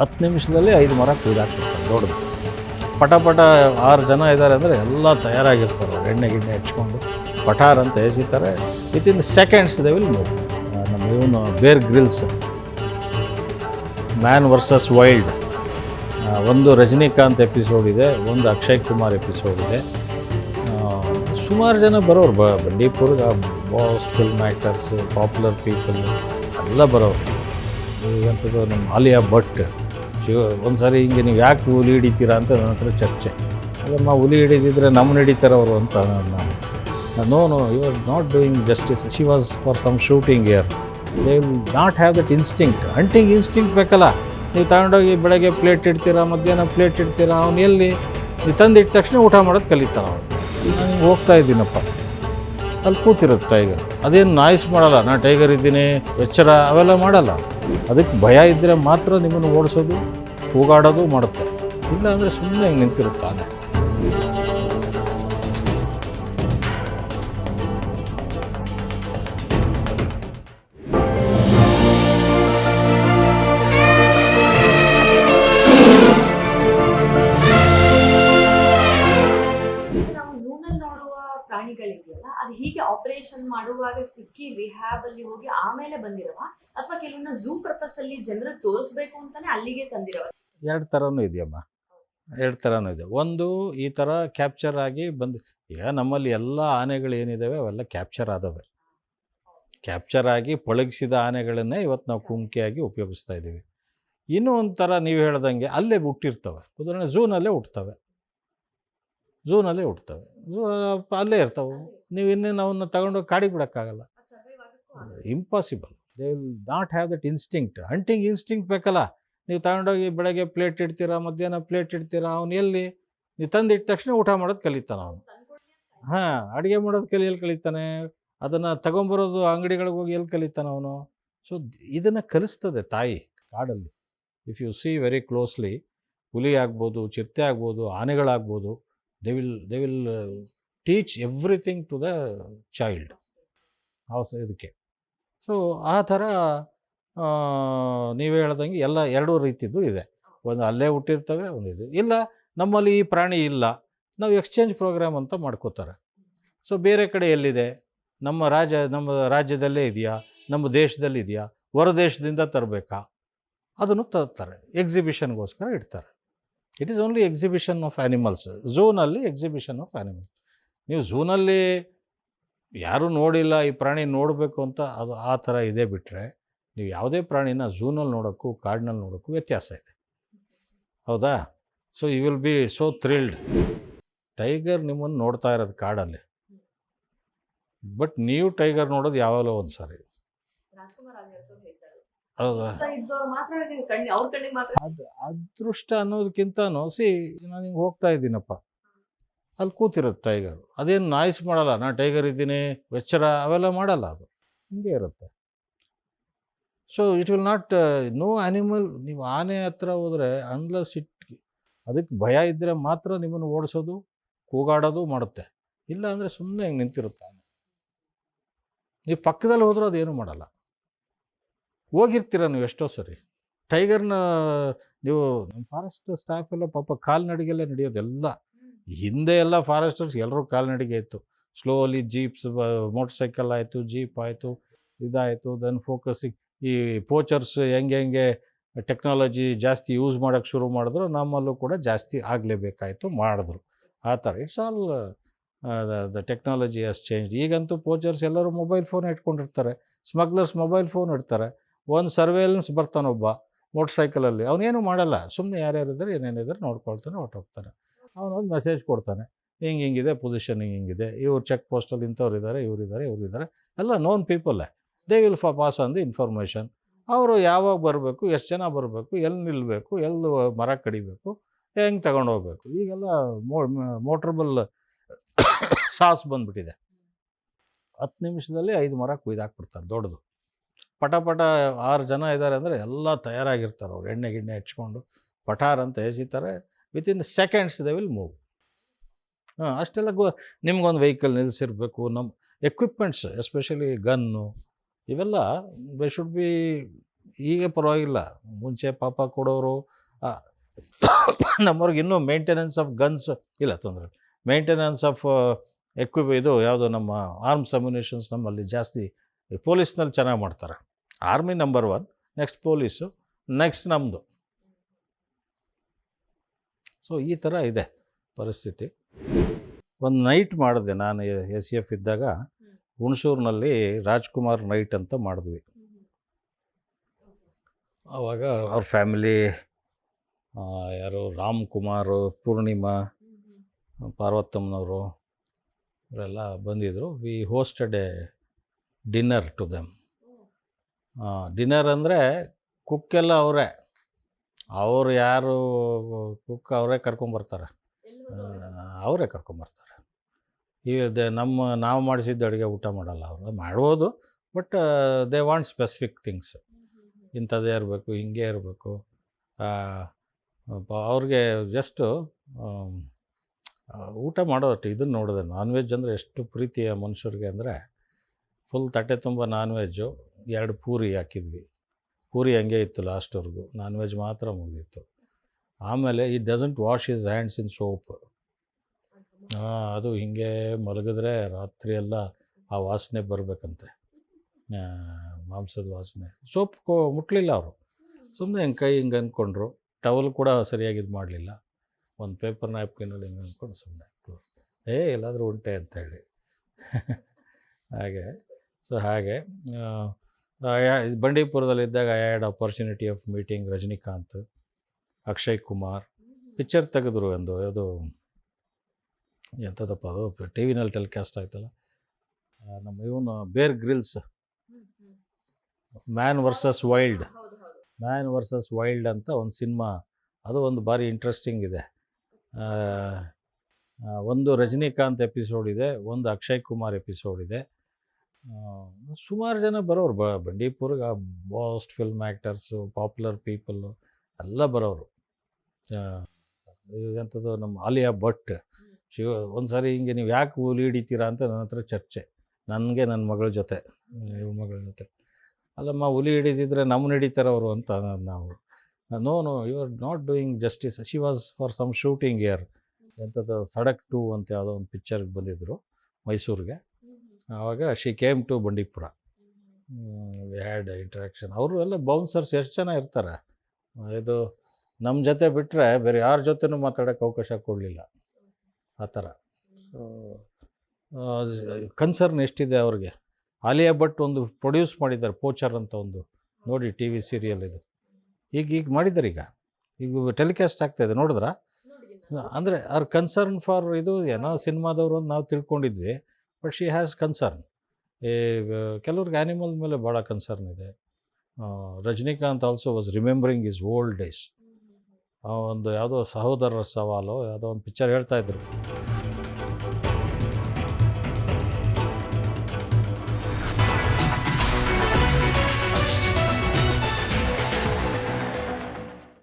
ಹತ್ತು ನಿಮಿಷದಲ್ಲಿ ಐದು ಮರ ಕುಯ್ದಾಕ್ಬಿಡ್ತಾರೆ ದೊಡ್ಡದು. ಪಟ ಪಟ ಆರು ಜನ ಇದ್ದಾರೆ ಅಂದರೆ ಎಲ್ಲ ತಯಾರಾಗಿರ್ತಾರೆ, ಎಣ್ಣೆ ಗಿಣ್ಣೆ ಹಚ್ಕೊಂಡು. ಪಟಾರ್ ಅಂತ ಎಸಿತಾರೆ. In seconds they will move ನಮ್ಮ ಇವನು Bear Grylls Man versus Wild ಒಂದು ರಜನಿಕಾಂತ್ ಎಪಿಸೋಡ್ ಇದೆ, ಒಂದು ಅಕ್ಷಯ್ ಕುಮಾರ್ ಎಪಿಸೋಡ್ ಇದೆ. ಸುಮಾರು ಜನ ಬರೋರು, ಬ, ಬಂಡೀಪುರ್ಗೆ most film actors popular people ಎಲ್ಲ ಬರೋರು. ಎಂಥದ್ದು ನಮ್ಮ ಆಲಿಯಾ ಭಟ್. ಶಿವ ಒಂದು ಹಿಂಗೆ ನೀವು ಯಾಕೆ ಹುಲಿ ಹಿಡಿತೀರಾ ಅಂತ ನನ್ನ ಹತ್ರ ಚರ್ಚೆ. ಅದಮ್ಮ ಹುಲಿ ಹಿಡಿದಿದ್ರೆ ನಮ್ಮನ್ನ ಹಿಡಿತಾರೆ ಅವರು ಅಂತ ನಾನು no no you are not doing justice she was for some shooting year they will not have that instinct hunting instinct ಬೇಕಲ್ಲ. ನೀವು ತಗೊಂಡೋಗಿ ಬೆಳಗ್ಗೆ ಪ್ಲೇಟ್ ಇಡ್ತೀರಾ, ಮಧ್ಯಾಹ್ನ ಪ್ಲೇಟ್ ಇಡ್ತೀರಾ, ಅವ್ನು ಎಲ್ಲಿ? ನೀವು ತಂದಿಟ್ಟ ತಕ್ಷಣ ಊಟ ಮಾಡೋದು ಕಲಿತಾನ ಅವನು. ಹೋಗ್ತಾ ಇದ್ದೀನಪ್ಪ. ಅಲ್ಲಿ ಕೂತಿರುತ್ತೆ ಟೈಗರ್ ಅದೇನು ನಾಯ್ಸ್ ಮಾಡಲ್ಲ. ನಾನು ಟೈಗರ್ ಇದ್ದೀನಿ, ಎಚ್ಚರ, ಅವೆಲ್ಲ ಮಾಡಲ್ಲ. ಅದಕ್ಕೆ ಭಯ ಇದ್ದರೆ ಮಾತ್ರ ನಿಮ್ಮನ್ನು ಓಡಿಸೋದು ಕೂಗಾಡೋದು ಮಾಡುತ್ತೆ. ಇಲ್ಲ ಅಂದರೆ ಸುಮ್ಮನೆ ನಿಂತಿರುತ್ತಾನೆ ಪ್ರಾಣಿಗಳಿದೆಯಲ್ಲ ಅದು ಹೀಗೆ ಆಪರೇಷನ್ ಮಾಡುವಾಗ ಸಿಕ್ಕಿ ರಿಹ್ಯಾಬ್ ಅಲ್ಲಿ ಹೋಗಿ ಆಮೇಲೆ ಬಂದಿರವ? ಅಥವಾ ಕೆಲವನ್ನ ಝೂ ಪರ್ಪಸ್ ಅಲ್ಲಿ ಜನರಿಗೆ ತೋರಿಸ್ಬೇಕು ಅಂತಾನೆ ಅಲ್ಲಿಗೆ ತಂದಿರವ? ಎರಡು ಥರನೂ ಇದೆಯಮ್ಮ. ಎರಡು ಥರನೂ ಇದೆ. ಒಂದು ಈ ಥರ ಕ್ಯಾಪ್ಚರ್ ಆಗಿ ಬಂದು, ಈಗ ನಮ್ಮಲ್ಲಿ ಎಲ್ಲ ಆನೆಗಳು ಏನಿದಾವೆ ಅವೆಲ್ಲ ಕ್ಯಾಪ್ಚರ್ ಆದವೆ. ಕ್ಯಾಪ್ಚರ್ ಆಗಿ ಪಳಗಿಸಿದ ಆನೆಗಳನ್ನೇ ಇವತ್ತು ನಾವು ಕುಮ್ಕಿಯಾಗಿ ಉಪಯೋಗಿಸ್ತಾ ಇದ್ದೀವಿ. ಇನ್ನೂ ಒಂಥರ ನೀವು ಹೇಳ್ದಂಗೆ ಅಲ್ಲೇ ಹುಟ್ಟಿರ್ತವೆ. ಉದಾಹರಣೆ ಝೂನಲ್ಲೇ ಹುಟ್ತವೆ. ಝೂನಲ್ಲೇ ಹುಟ್ತವೆ. ಝೂ, ಅಲ್ಲೇ ಇರ್ತವೆ. ನೀವು ಇನ್ನೇನು ಅವನ್ನ ತಗೊಂಡೋಗಿ ಕಾಡಿಗೆ ಬಿಡೋಕ್ಕಾಗಲ್ಲ. Impossible they will not have that instinct hunting instinct ಬೇಕಲ್ಲ. ನೀವು ತಗೊಂಡೋಗಿ ಬೆಳಗ್ಗೆ ಪ್ಲೇಟ್ ಇಡ್ತೀರಾ, ಮಧ್ಯಾಹ್ನ ಪ್ಲೇಟ್ ಇಡ್ತೀರಾ, ಅವನು ಎಲ್ಲಿ? ನೀವು ತಂದಿಟ್ಟ ತಕ್ಷಣ ಊಟ ಮಾಡೋದು ಕಲಿತಾನೆ ಅವನು. ಹಾಂ, ಅಡುಗೆ ಮಾಡೋದು ಕಲಿ, ಎಲ್ಲಿ ಕಲಿತಾನೆ? ಅದನ್ನು ತಗೊಂಬರೋದು ಅಂಗಡಿಗಳಿಗೆ ಹೋಗಿ ಎಲ್ಲಿ ಕಲಿತಾನೆ ಅವನು? ಸೊ ಇದನ್ನು ಕಲಿಸ್ತದೆ ತಾಯಿ ಕಾಡಲ್ಲಿ. If you see very closely ಹುಲಿ ಆಗ್ಬೋದು ಚಿರತೆ ಆಗ್ಬೋದು, ಆನೆಗಳಾಗ್ಬೋದು they will they will teach everything to the child house ಇದಕ್ಕೆ. ಸೊ ಆ ಥರ ನೀವು ಹೇಳ್ದಂಗೆ ಎಲ್ಲ ಎರಡೂ ರೀತಿದ್ದು ಇದೆ. ಒಂದು ಅಲ್ಲೇ ಹುಟ್ಟಿರ್ತವೆ, ಒಂದು ಇದು. ಇಲ್ಲ, ನಮ್ಮಲ್ಲಿ ಈ ಪ್ರಾಣಿ ಇಲ್ಲ. ನಾವು ಎಕ್ಸ್ಚೇಂಜ್ ಪ್ರೋಗ್ರಾಮ್ ಅಂತ ಮಾಡ್ಕೋತಾರೆ. ಸೊ ಬೇರೆ ಕಡೆ ಎಲ್ಲಿದೆ? ನಮ್ಮ ರಾಜ, ನಮ್ಮ ರಾಜ್ಯದಲ್ಲೇ ಇದೆಯಾ? ನಮ್ಮ ದೇಶದಲ್ಲಿ ಇದೆಯಾ? ಹೊರ ದೇಶದಿಂದ ತರಬೇಕಾ? ಅದನ್ನು ತರ್ತಾರೆ. ಎಕ್ಸಿಬಿಷನ್ಗೋಸ್ಕರ ಇಡ್ತಾರೆ. It is only exhibition of animals ಝೂನಲ್ಲಿ exhibition of animals ನೀವು ಝೂನಲ್ಲಿ ಯಾರೂ ನೋಡಿಲ್ಲ, ಈ ಪ್ರಾಣಿ ನೋಡಬೇಕು ಅಂತ ಅದು ಆ ಥರ ಇದೆ ಬಿಟ್ಟರೆ ನೀವು ಯಾವುದೇ ಪ್ರಾಣಿನ ಝೂನಲ್ಲಿ ನೋಡೋಕ್ಕೂ ಕಾಡಿನಲ್ಲಿ ನೋಡೋಕ್ಕೂ ವ್ಯತ್ಯಾಸ ಇದೆ. ಹೌದಾ? So you will be so thrilled tiger ನಿಮ್ಮನ್ನು ನೋಡ್ತಾ ಇರೋದು ಕಾಡಲ್ಲಿ. ಬಟ್ ನೀವು ಟೈಗರ್ ನೋಡೋದು ಯಾವಾಗಲೋ ಒಂದು ಸಾರಿ ಹೌದಾ? ಅದು ಅದೃಷ್ಟ ಅನ್ನೋದಕ್ಕಿಂತನೂ ಸಿ ನಾನು ಹಿಂಗೆ ಹೋಗ್ತಾ ಇದ್ದೀನಪ್ಪ. ಅಲ್ಲಿ ಕೂತಿರುತ್ತೆ ಟೈಗರ್. ಅದೇನು ನಾಯ್ಸ್ ಮಾಡಲ್ಲ. ನಾ ಟೈಗರ್ ಇದ್ದೀನಿ ವೆಚ್ಚರ ಅವೆಲ್ಲ ಮಾಡಲ್ಲ ಅದು. ಹಿಂಗೆ ಇರುತ್ತೆ. So it will not know animal ನೀವು ಆನೆ ಹತ್ರ ಹೋದರೆ ಅನ್ಲಸ್ ಇಟ್ ಅದಕ್ಕೆ ಭಯ ಇದ್ದರೆ ಮಾತ್ರ ನಿಮ್ಮನ್ನು ಓಡಿಸೋದು ಕೂಗಾಡೋದು ಮಾಡುತ್ತೆ. ಇಲ್ಲ ಅಂದರೆ ಸುಮ್ಮನೆ ಹಿಂಗೆ ನಿಂತಿರುತ್ತೆ ಆನೆ. ನೀವು ಪಕ್ಕದಲ್ಲಿ ಹೋದ್ರೂ ಅದೇನು ಮಾಡಲ್ಲ. ಹೋಗಿರ್ತೀರ ನೀವು ಎಷ್ಟೋ ಸರಿ? ಟೈಗರ್ನ ನೀವು ಫಾರೆಸ್ಟ್ ಸ್ಟಾಫ್ ಎಲ್ಲ ಪಾಪ ಕಾಲ್ನಡಿಗೆಲ್ಲ ನಡೆಯೋದೆಲ್ಲ. ಹಿಂದೆ ಎಲ್ಲ ಫಾರೆಸ್ಟರ್ಸ್ ಎಲ್ಲರೂ ಕಾಲ್ನಡಿಗೆ ಇತ್ತು. ಸ್ಲೋಲಿ ಜೀಪ್ಸ್ ಮೋಟರ್ ಸೈಕಲ್ ಆಯಿತು, ಜೀಪ್ ಆಯಿತು, ಇದಾಯಿತು, ದೆನ್ ಫೋಕಸಿಂಗ್. ಈ ಪೋಚರ್ಸ್ ಹೆಂಗೆ ಹೆಂಗೆ ಟೆಕ್ನಾಲಜಿ ಜಾಸ್ತಿ ಯೂಸ್ ಮಾಡೋಕ್ಕೆ ಶುರು ಮಾಡಿದ್ರು, ನಮ್ಮಲ್ಲೂ ಕೂಡ ಜಾಸ್ತಿ ಆಗಲೇಬೇಕಾಯಿತು ಮಾಡಿದ್ರು. ಆ ಥರ, it's all the technology has change ಈಗಂತೂ ಪೋಚರ್ಸ್ ಎಲ್ಲರೂ ಮೊಬೈಲ್ ಫೋನ್ ಇಟ್ಕೊಂಡಿರ್ತಾರೆ. ಸ್ಮಗ್ಲರ್ಸ್ ಮೊಬೈಲ್ ಫೋನ್ ಇಡ್ತಾರೆ. ಒಂದು ಸರ್ವೇಲೆನ್ಸ್ ಬರ್ತಾನೊಬ್ಬ ಮೋಟರ್ ಸೈಕಲಲ್ಲಿ ಅವನೇನು ಮಾಡಲ್ಲ. ಸುಮ್ಮನೆ ಯಾರ್ಯಾರಿದ್ರೆ ಏನೇನಿದ್ರೆ ನೋಡ್ಕೊಳ್ತಾನೆ, ಹೊರಟೋಗ್ತಾನೆ. ಅವನೊಂದು ಮೆಸೇಜ್ ಕೊಡ್ತಾನೆ. ಹಿಂಗೆ ಹಿಂಗಿದೆ ಪೊಸಿಷನ್ ಹಿಂಗೆ ಹಿಂಗಿದೆ. ಇವ್ರು ಚೆಕ್ ಪೋಸ್ಟಲ್ಲಿ ಇಂಥವ್ರು ಇದ್ದಾರೆ ಇವ್ರು ಇದ್ದಾರೆ ಇವ್ರು ಇದ್ದಾರೆ ಎಲ್ಲ ನೋನ್ ಪೀಪಲ್ಲೇ ದೇ ವಿಲ್ ಫಾ ಪಾಸ್ ಆನ್ ದಿ ಇನ್ಫಾರ್ಮೇಷನ್ ಅವರು ಯಾವಾಗ ಬರಬೇಕು, ಎಷ್ಟು ಜನ ಬರಬೇಕು, ಎಲ್ಲಿ ನಿಲ್ಲಬೇಕು ಎಲ್ಲಿ ಮರ ಕಡಿಬೇಕು, ಹೆಂಗೆ ತಗೊಂಡು ಹೋಗ್ಬೇಕು. ಈಗೆಲ್ಲ ಮೋ ಮೋಟ್ರಬಲ್ ಸಾಸ್ ಬಂದ್ಬಿಟ್ಟಿದೆ. ಹತ್ತು ನಿಮಿಷದಲ್ಲಿ ಐದು ಮರ ಕುಯ್ದಾಕ್ಬಿಡ್ತಾರೆ ದೊಡ್ಡದು. ಪಟ ಪಟ ಆರು ಜನ ಇದ್ದಾರೆ ಅಂದರೆ ಎಲ್ಲ ತಯಾರಾಗಿರ್ತಾರೆ ಅವ್ರು. ಎಣ್ಣೆ ಗಿಣ್ಣೆ ಹಚ್ಕೊಂಡು ಪಟಾರ್ ಅಂತ ಎಸಿತಾರೆ. Within seconds they will move ಹಾಂ, ಅಷ್ಟೆಲ್ಲ ಗೋ, ನಿಮ್ಗೊಂದು ವೆಹಿಕಲ್ ನಿಲ್ಲಿಸಿರ್ಬೇಕು ನಮ್ಮ ಎಕ್ವಿಪ್ಮೆಂಟ್ಸ್ ಎಸ್ಪೆಷಲಿ ಗನ್ನು ಇವೆಲ್ಲ ದೇ ಶುಡ್ ಬಿ ಈಗ ಪರವಾಗಿಲ್ಲ. ಮುಂಚೆ ಪಾಪ ಕೊಡೋರು ನಮ್ಮವ್ರಿಗೆ ಇನ್ನೂ ಮೇಂಟೆನೆನ್ಸ್ ಆಫ್ ಗನ್ಸ್ ಇಲ್ಲ ತೊಂದರೆ ಮೇಂಟೆನೆನ್ಸ್ ಆಫ್ ಎಕ್ವಿಪ್ ಇದು ಯಾವುದು ನಮ್ಮ ಆರ್ಮ್ಸ್ ಅಮ್ಯುನೇಷನ್ಸ್ ನಮ್ಮಲ್ಲಿ ಜಾಸ್ತಿ ಪೊಲೀಸ್ನಲ್ಲಿ ಚೆನ್ನಾಗಿ ಮಾಡ್ತಾರೆ. Army number one next police next ನಮ್ಮದು ಸೊ ಈ ಥರ ಇದೆ ಪರಿಸ್ಥಿತಿ. ಒಂದು ನೈಟ್ ಮಾಡಿದೆ ನಾನು ಎಸ್ ಸಿ ಎಫ್ ಇದ್ದಾಗ, ಹುಣಸೂರಿನಲ್ಲಿ ರಾಜ್ಕುಮಾರ್ ನೈಟ್ ಅಂತ ಮಾಡಿದ್ವಿ. ಆವಾಗ ಅವ್ರ ಫ್ಯಾಮಿಲಿ ಯಾರು ರಾಮ್ ಕುಮಾರ್, ಪೂರ್ಣಿಮಾ, ಪಾರ್ವತಮ್ಮನವರು, ಇವರೆಲ್ಲ ಬಂದಿದ್ದರು we hosted a dinner to them dinner ಅಂದರೆ ಕುಕ್ಕೆಲ್ಲ ಅವರೇ. ಅವರು ಯಾರು ಕುಕ್ ಅವರೇ ಕರ್ಕೊಂಬರ್ತಾರೆ ಅವರೇ ಕರ್ಕೊಂಬರ್ತಾರೆ ಈಗ ನಮ್ಮ, ನಾವು ಮಾಡಿಸಿದ್ದು ಅಡುಗೆ ಊಟ ಮಾಡಲ್ಲ ಅವರು. ಮಾಡ್ಬೋದು but they want specific things ಇಂಥದ್ದೇ ಇರಬೇಕು, ಹಿಂಗೆ ಇರಬೇಕು. ಅವ್ರಿಗೆ ಜಸ್ಟು ಊಟ ಮಾಡೋ ಇದನ್ನು ನೋಡಿದೆ ನಾನ್ ವೆಜ್ ಅಂದರೆ ಎಷ್ಟು ಪ್ರೀತಿಯ ಮನುಷ್ಯರಿಗೆ ಅಂದರೆ ಫುಲ್ ತಟ್ಟೆ ತುಂಬ ನಾನ್ ವೆಜ್ಜು ಎರಡು ಪೂರಿ ಹಾಕಿದ್ವಿ. ಪೂರಿ ಹಂಗೆ ಇತ್ತು ಲಾಸ್ಟ್ವರೆಗೂ ನಾನ್ ವೆಜ್ ಮಾತ್ರ ಮುಗಿದಿತ್ತು ಆಮೇಲೆ ಈ doesn't wash his hands in soap ಹಾಂ, ಅದು ಹಿಂಗೆ ಮಲಗಿದ್ರೆ ರಾತ್ರಿ ಎಲ್ಲ ಆ ವಾಸನೆ ಬರಬೇಕಂತೆ. ಮಾಂಸದ ವಾಸನೆ. ಸೋಪ್ ಕೋ, ಮುಟ್ಲಿಲ್ಲ ಅವರು. ಸುಮ್ಮನೆ ಹಿಂಗೆ ಕೈ ಹಿಂಗೆ ಅಂದ್ಕೊಂಡ್ರು ಟವಲ್ ಕೂಡ ಸರಿಯಾಗಿ ಇದು ಮಾಡಲಿಲ್ಲ. ಒಂದು ಪೇಪರ್ ನ್ಯಾಪ್ಕಿನಲ್ಲಿ ಹಿಂಗೆ ಅಂದ್ಕೊಂಡು ಸುಮ್ಮನೆ ಏ, ಎಲ್ಲಾದರೂ ಉಂಟೆ ಅಂತ ಹೇಳಿ. ಹಾಗೆ. ಸೊ ಹಾಗೆ ಬಂಡೀಪುರದಲ್ಲಿದ್ದಾಗ I had opportunity of meeting Rajinikanth, Akshay Kumar picture ತೆಗೆದ್ರು ಒಂದು ಅದು ಎಂಥದಪ್ಪ ಅದು, ಟಿ ವಿನಲ್ಲಿ ಟೆಲಿಕಾಸ್ಟ್ ಆಯ್ತಲ್ಲ. ನಮ್ಮ ಇವನು Bear Grylls Man versus Wild Man versus Wild ಅಂತ ಒಂದು ಸಿನಿಮಾ, ಅದು ಒಂದು ಭಾರಿ ಇಂಟ್ರೆಸ್ಟಿಂಗ್ ಇದೆ. ಒಂದು ರಜನಿಕಾಂತ್ ಎಪಿಸೋಡ್ ಇದೆ, ಒಂದು ಅಕ್ಷಯ್ ಕುಮಾರ್ ಎಪಿಸೋಡ್ ಇದೆ. ಸುಮಾರು ಜನ ಬರೋರು, ಬ, ಬಂಡೀಪುರ್ಗೆ most film actors popular people ಎಲ್ಲ ಬರೋರು. ಎಂಥದ್ದು ನಮ್ಮ ಆಲಿಯಾ ಭಟ್ ಶಿವ ಒಂದು ಸಾರಿ ಹಿಂಗೆ ನೀವು ಯಾಕೆ ಹುಲಿ ಹಿಡಿತೀರಾ ಅಂತ ನನ್ನ ಹತ್ರ ಚರ್ಚೆ. ನನಗೆ ನನ್ನ ಮಗಳ ಜೊತೆ ಮಗಳ ಜೊತೆ. ಅಲ್ಲಮ್ಮ, ಹುಲಿ ಹಿಡಿದಿದ್ರೆ ನಮ್ಮನ್ನ ಹಿಡಿತಾರೆ ಅವರು ಅಂತ ನಾವು. No no, you are not doing justice. She was for some shooting here ಎಂಥದ್ದು ಸಡಕ್ ಟೂ ಅಂತ ಯಾವುದೋ ಒಂದು ಪಿಕ್ಚರ್ಗೆ ಬಂದಿದ್ದರು ಮೈಸೂರಿಗೆ. ಆವಾಗ she came to Bandipura. Had interaction ಅವರು ಎಲ್ಲ ಬೌನ್ಸರ್ಸ್ ಎಷ್ಟು ಜನ ಇರ್ತಾರೆ? ಇದು ನಮ್ಮ ಜೊತೆ ಬಿಟ್ಟರೆ ಬೇರೆ ಯಾರ ಜೊತೆನೂ ಮಾತಾಡೋಕ್ಕೆ ಅವಕಾಶ ಕೊಡಲಿಲ್ಲ. ಆ ಥರ. ಕನ್ಸರ್ನ್ ಎಷ್ಟಿದೆ ಅವ್ರಿಗೆ? ಆಲಿಯಾ ಭಟ್ ಒಂದು ಪ್ರೊಡ್ಯೂಸ್ ಮಾಡಿದ್ದಾರೆ ಪೋಚರ್ ಅಂತ ಒಂದು. ನೋಡಿ ಟಿ ವಿ ಸೀರಿಯಲ್ ಇದು. ಈಗ ಈಗ ಮಾಡಿದ್ದಾರೆ ಈಗ? ಈಗ ಟೆಲಿಕಾಸ್ಟ್ ಆಗ್ತಾಯಿದೆ ನೋಡಿದ್ರಾ? ಅಂದರೆ ಅವ್ರ ಕನ್ಸರ್ನ್ ಫಾರ್ ಇದು ಏನೋ ಸಿನಿಮಾದವರು ಅಂತ ನಾವು ತಿಳ್ಕೊಂಡಿದ್ವಿ. ಬಟ್ ಶಿ ಹ್ಯಾಸ್ ಕನ್ಸರ್ನ್ ಈ ಕೆಲವ್ರಿಗೆ ಆ್ಯನಿಮಲ್ ಮೇಲೆ ಭಾಳ ಕನ್ಸರ್ನ್ ಇದೆ. Rajinikanth also was remembering his old days ಒಂದು ಯಾವುದೋ ಸಹೋದರರ ಸವಾಲು, ಯಾವುದೋ ಒಂದು ಪಿಕ್ಚರ್ ಹೇಳ್ತಾ ಇದ್ರು.